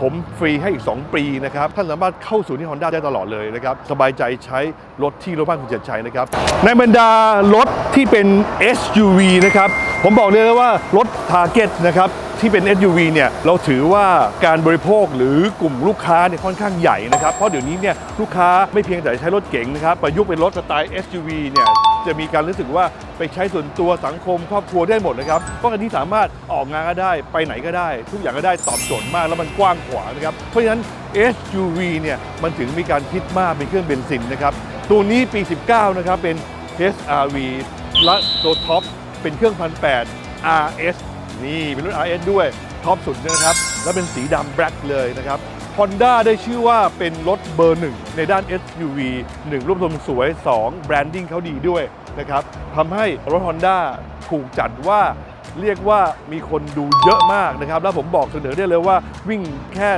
ผมฟรีให้อีก 2 ปีนะครับ ท่านสามารถเข้าสู่ที่ Honda ได้ตลอดเลยนะครับ สบายใจใช้รถที่รถบ้านคุณเจตชัยนะครับ ในบรรดารถที่เป็น SUV นะครับ ผมบอกเลยว่ารถ Target นะครับที่เป็น SUV เนี่ยเราถือว่าการบริโภคหรือกลุ่มลูกค้าเนี่ยค่อนข้างใหญ่นะครับ เพราะเดี๋ยวนี้เนี่ยลูกค้าไม่เพียงแต่ใช้รถเก๋งนะครับ ประยุกต์เป็นรถสไตล์ SUV เนี่ย จะมีการรู้สึกว่าไปใช้ส่วนตัวสังคมครอบครัวได้หมดนะครับเพราะอันนี้สามารถออกงานก็ได้ไปไหนก็ได้ ทุกอย่างก็ได้ตอบโจทย์มากแล้วมันกว้างขวางนะครับเพราะฉะนั้น SUV เนี่ยมันถึงมีการคิดมากเป็นเครื่องเบนซินนะครับตัวนี้ปี 19 นะครับเป็น HRV และตัวท็อปเป็นเครื่องพันแ RS นี่เป็นรุ่น RS ด้วยท็อปสุดนะครับ แล้วเป็นสีดำแบล็คเลยนะครับ Honda ได้ชื่อว่าเป็นรถเบอร์หนึ่งในด้าน SUV 1 รูปทรงสวย 2 แบรนดิ้งเขาดีด้วยนะครับทำให้รถ Honda ถูกจัดว่าเรียกว่ามีคนดูเยอะมากนะครับ แล้วผมบอกเสนอได้เลยว่าวิ่งแค่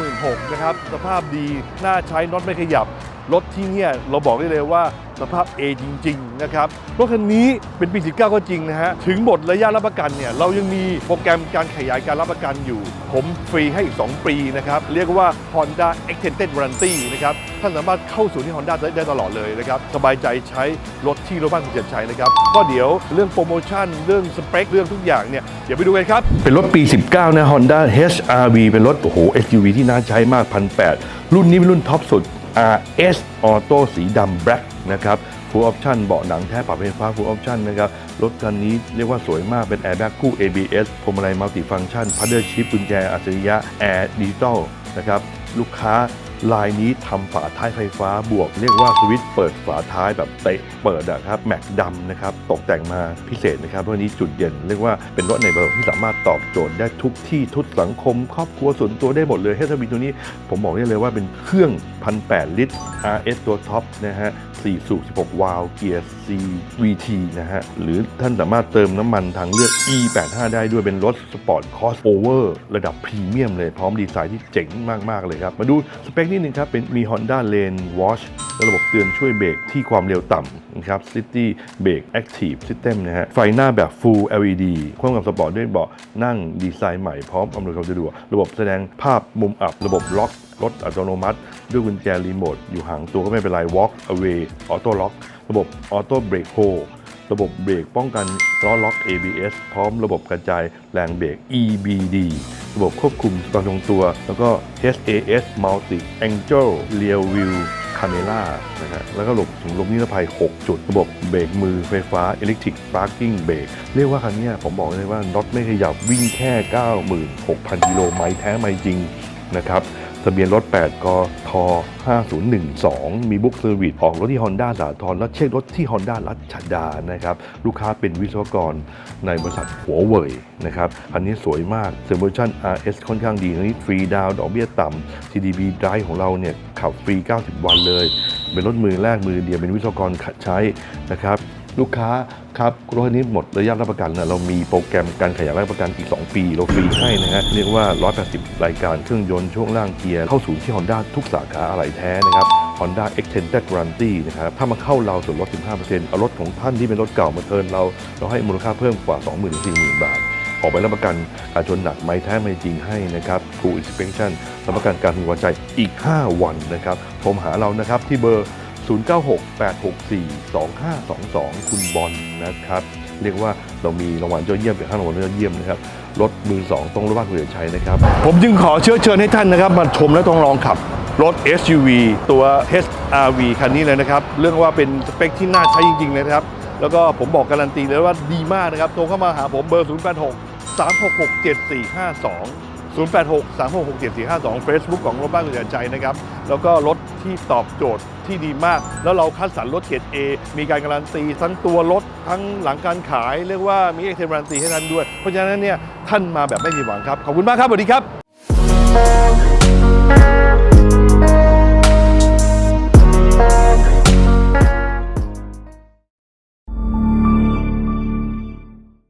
96,000นะครับ สภาพดี น่าใช้น็อตไม่ขยับ รถที่เนี่ยเราบอกได้เลยว่าสภาพ A จริง ๆ นะครับ รถคันนี้เป็นปี 19 ก็จริงนะฮะ ถึงหมดระยะรับประกันเนี่ย เรายังมีโปรแกรมการขยายการรับประกันอยู่ ผมฟรีให้อีก 2 ปีนะครับ เรียกว่า Honda Extended Warranty นะครับ ท่านสามารถเข้าสู่ที่ Honda ได้ได้ตลอดเลยนะครับ สบายใจใช้รถที่รถบ้านคุณเจตชัยนะครับ ก็เดี๋ยวเรื่องโปรโมชั่น เรื่องสเปค เรื่องทุกอย่างเนี่ย เดี๋ยวไปดูกันครับ เป็นรถปี 19 นะ Honda HRV เป็นรถ โอ้โห SUV ที่น่าใช้มาก1,800รุ่นนี้เป็นรุ่นท็อปสุด RS Auto สีดำแบล็ k นะครับ Full Option เบาะหนังแท้ปรับไฟฟ้า Full Option นะครับ รถคันนี้เรียกว่าสวยมากเป็น Airbag คู่ ABS พวงมาลัย Multi Function Paddle Shift กุญแจอัจฉริยะ Air Digital นะครับลูกค้าลายนี้ทำฝาท้ายไฟฟ้าบวก เรียกว่าสวิตช์เปิดฝาท้ายแบบเตะเปิดอะครับแม็กดำนะครับตกแต่งมาพิเศษนะครับเพราะนี้จุดเด่นเรียกว่าเป็นรถในระบบที่สามารถตอบโจทย์ได้ทุกที่ทุกสังคม ครอบครัวส่วนตัวได้หมดเลยเฮสบิตัวนี้ ผมบอกได้เลยว่าเป็นเครื่อง 1,800 ลิตร RS ตัวท็อปนะฮะ 4 สูบ 16 วาล์วเกียร์ CVT นะฮะ หรือท่านสามารถเติมน้ำมันทางเลือก E85 ได้ด้วยเป็นรถสปอร์ตคอสโอเวอร์ระดับพรีเมียมเลย พร้อมดีไซน์ที่เจ๋งมาก ๆ เลยครับ มาดูสเปคนิดนึงครับ เป็นมี Honda Lane Watch และระบบเตือนช่วยเบรกที่ความเร็วต่ำ นะครับ City Brake Active System นะฮะไฟหน้าแบบ Full LED ควบกับสปอร์ตด้วยเบาะนั่งดีไซน์ใหม่พร้อมอำนวยความสะดวกระบบแสดงภาพมุมอับ ระบบล็อกรถอัตโนมัติ ด้วยกุญแจรีโมทอยู่ห่างตัวก็ไม่เป็นไร Walk Away Auto Lock ระบบ Auto Brake Hold ระบบเบรกป้องกันล้อล็อก ABS พร้อมระบบกระจายแรงเบรก EBD ระบบควบคุมตอนทรงตัว แล้วก็ HAS Multi Angel Rear View คาเมล่านะฮะแล้วก็ระบถุงลมนิรภัย 6 จุด ระบบเบรกมือไฟฟ้า Electric Parking Brake เรียกว่าคันนี้ผมบอกเลยว่าน็อตไม่ขยับวิ่งแค่ 96,000 กิโลไมล์แท้ไมล์จริงนะครับ ทะเบียนรถ 8 กท 5012 มีบุ๊กเซอร์วิสออกรถที่ Honda สาทรและเช็ครถที่ Honda รัชดานะครับ ลูกค้าเป็นวิศวกรในบริษัทหัวเว่ยนะครับ อันนี้สวยมากเซอร์เวอร์ชัน RS ค่อนข้างดีนนี้ฟรีดาวดอกเบี้ยต่ำ CDB Drive ของเราเนี่ยขับฟรี 90 วันเลย เป็นรถมือแรกมือเดียวเป็นวิศวกรใช้นะครับ ลูกค้าครับรถคันนี้หมดระยะรับประกันนะเรามีโปรแกรมการขยายรับประกันอีก 2 ปีเราฟรีให้นะฮะเรียกว่า 180 รายการเครื่องยนต์ช่วงล่างเกียร์ เข้าสู่ที่ Honda ทุกสาขาอะไหล่แท้นะครับ Honda Extended Warranty นะครับ ถ้ามาเข้าเราส่วนลด 15%เอารถของท่านที่เป็นรถเก่ามาเทิร์นเรา เราให้มูลค่าเพิ่มกว่า 20,000ถึง40,000 บาท ออกไปรับประกันการชนหนักไม่แท้ไม่จริงให้นะครับ Full Inspection รับประกันการพึงพอใจอีก 5 วันนะครับโทรหาเรานะครับที่เบอร์ 0968642522 คุณบอลนะครับ เรียกว่าเรามีรางวัลยอดเยี่ยมเป็นข้างรางวัลยอดเยี่ยมนะครับรถมือสองต้องรถบ้านคุณเอกชัยนะครับ ผมจึงขอเชื้อเชิญให้ท่านนะครับ มาชมและต้องลองขับรถ SUV ตัว HRV คันนี้เลยนะครับ เรื่องว่าเป็นสเปคที่น่าใช้จริงๆนะครับ แล้วก็ผมบอกการันตีเลยว่าดีมากนะครับ โทรเข้ามาหาผมเบอร์ 086 366 7452 086 366 7452 Facebook ของรถบ้านคุณเอกชัยนะครับ แล้วก็รถที่ตอบโจทย์ ที่ดีมาก แล้วเราคัดสรรรถเกรด A มีการการันตีทั้งตัวรถทั้งหลังการขาย เรียกว่ามีเอกเทมการันตีให้ท่านด้วย เพราะฉะนั้นเนี่ยท่านมาแบบไม่มีหวังครับ ขอบคุณมากครับสวัสดีครับ